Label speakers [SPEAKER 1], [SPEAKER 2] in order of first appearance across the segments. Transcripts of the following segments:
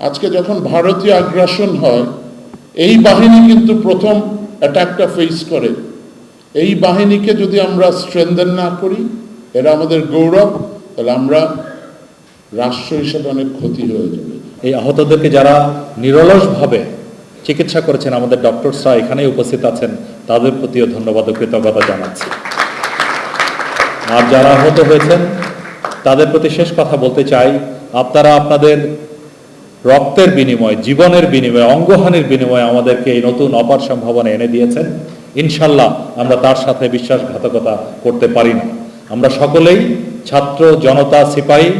[SPEAKER 1] আজকে যখন ভারতীয় আগ্রাসন হয়, এই বাহিনী কিন্তু প্রথম অ্যাটাকটা ফেস করে। এই বাহিনীকে যদি আমরা স্ট্রেংথেন না করি, এরা আমাদের গৌরব, তাহলে আমরা রাষ্ট্র হিসেবে অনেক ক্ষতি হয়ে যাবে।
[SPEAKER 2] এই আহতদেরকে যারা নিরলসভাবে চিকিৎসা করেছেন, আমাদের ডক্টরসরা এখানেই উপস্থিত আছেন, তাদের প্রতিও ধন্যবাদ ও কৃতজ্ঞতা জানাচ্ছি। আর যারা আহত হয়েছেন, তাদের প্রতি শেষ কথা বলতে চাই, আপনারা আপনাদের রক্তের বিনিময়, জীবনের বিনিময়ে, অঙ্গহানির বিনিময়ে আমাদেরকে এই নতুন অপার সম্ভাবনা এনে দিয়েছেন। ইনশাল্লাহ আমরা তার সাথে বিশ্বাসঘাতকতা করতে পারি না। আমরা সকলেই ছাত্র, জনতা, সিপাহী,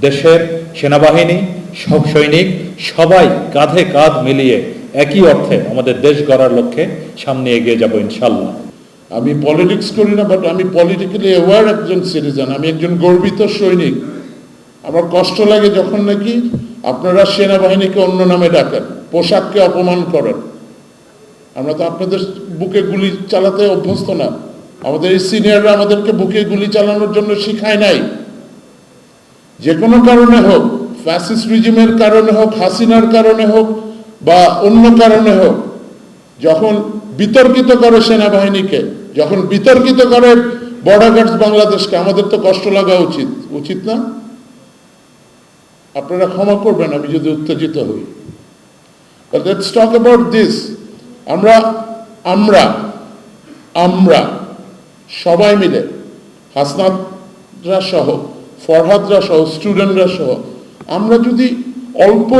[SPEAKER 2] দেশের সেনাবাহিনী, সব সৈনিক, সবাই কাঁধে কাঁধ মিলিয়ে একই অর্থে আমাদের দেশ গড়ার লক্ষ্যে সামনে এগিয়ে যাব ইনশাল্লাহ।
[SPEAKER 1] আমি পলিটিক্স করি না বাট আমি পলিটিক্যালি অ্যাওয়ার একজন সিটিজেন আমি একজন গর্বিত সৈনিক। আমার কষ্ট লাগে যখন নাকি আপনারা সেনাবাহিনীকে অন্য নামে ডাকেন, পোশাককে অপমান করেন। আমরা তো আপনাদের বুকে গুলি চালাতে অভ্যস্ত না। আমাদের এই সিনিয়ররা আমাদেরকে বুকে গুলি চালানোর জন্য শিখায় নাই। যে কোনো কারণে হোক ফ্যাসিস্ট রিজিমের কারণে হোক, হাসিনার কারণে হোক, বা অন্য কারণে হোক, যখন বিতর্কিত করে সেনাবাহিনীকে, যখন বিতর্কিত করে বর্ডার গার্ডস বাংলাদেশকে, আমাদের তো কষ্ট লাগা উচিত। উচিত না? আপনারা ক্ষমা করবেন, আমি যদি উত্তেজিত হই। লেটস টক অ্যাবাউট দিস আমরা আমরা আমরা সবাই মিলে, হাসনাতরা সহ ফরহাদরা সহ, স্টুডেন্টরা সহ, আমরা যদি অল্প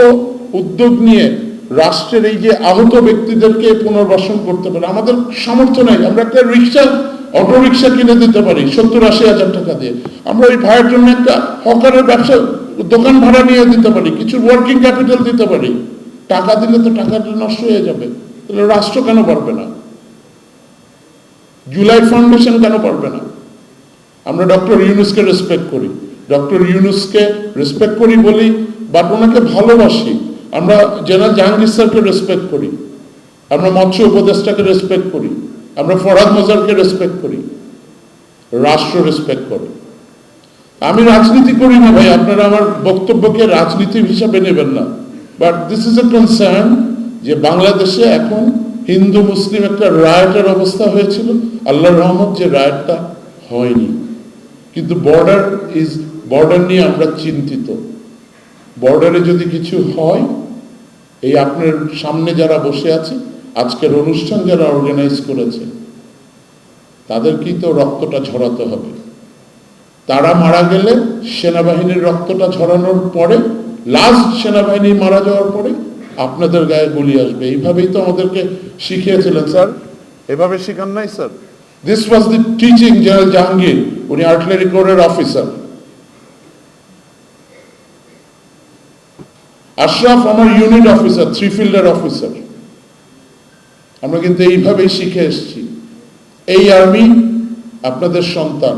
[SPEAKER 1] উদ্যোগ নিয়ে রাষ্ট্রের এই যে আহত ব্যক্তিদেরকে পুনর্বাসন করতে পারি, আমাদের সামর্থ্য নেই। আমরা একটা রিক্সা অটো রিক্সা কিনে দিতে পারি, সত্তর আশি হাজার টাকা দিয়ে। আমরা ওই ভাইয়ের জন্য একটা হকারের ব্যবসা দোকান ভাড়া নিয়ে দিতে পারি, কিছু ওয়ার্কিং ক্যাপিটাল দিতে পারি। টাকা দিলে তো টাকাটা নষ্ট হয়ে যাবে। তাহলে রাষ্ট্র কেন পারবে না? জুলাই ফাউন্ডেশন কেন পারবে না? আমরা ডক্টর ইউনুসকে রেসপেক্ট করি। ডক্টর ইউনুসকে রেসপেক্ট করি বলি বাট ওনাকে ভালোবাসি। আমরা জেনারেল জাহাঙ্গীর স্যারকে রেসপেক্ট করি। আমরা মৎস্য উপদেষ্টাকে রেসপেক্ট করি। আমরা ফরহাদ মজারকে রেসপেক্ট করি। রাষ্ট্র রেসপেক্ট করে। আমি রাজনীতি করি না ভাই, আপনারা আমার বক্তব্যকে রাজনীতি হিসাবে নেবেন না। But this is a concern যে বাংলাদেশে এখন হিন্দু, মুসলিম একটা রায়টের অবস্থা হয়েছিল। আল্লাহ রহমত যে রায়টটা হয়নি। কিন্তু বর্ডার ইজ বর্ডার নিয়ে আমরা চিন্তিত। বর্ডারে যদি কিছু হয়, এই আপনার সামনে যারা বসে আছে, আজকের অনুষ্ঠান যারা অর্গানাইজ করেছে, তাদেরকেই তো রক্তটা ঝরাতে হবে। তারা মারা গেলে সেনাবাহিনীর রক্তটা ঝরানোর পরে লাস্ট সেনাবাহিনী মারা যাওয়ার পরে আপনাদের গায়ে গুলি আসবে। এইভাবেই তো আমাদেরকে শিখিয়েছিলেন স্যার। এভাবে শিখান নাই sir. This was the teaching general Jahangir উনি আর্টিলারি কোরের অফিসার আশরাফ আমার ইউনিট অফিসার থ্রি ফিল্ডের অফিসার আমরা কিন্তু এইভাবেই শিখে এসেছি। এই আর্মি আপনাদের সন্তান।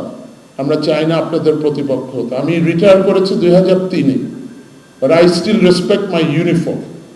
[SPEAKER 1] আমরা চাই না আপনাদের প্রতিপক্ষ। হতে আমি রিটায়ার করেছি দুই হাজার তিনে but I still respect my uniform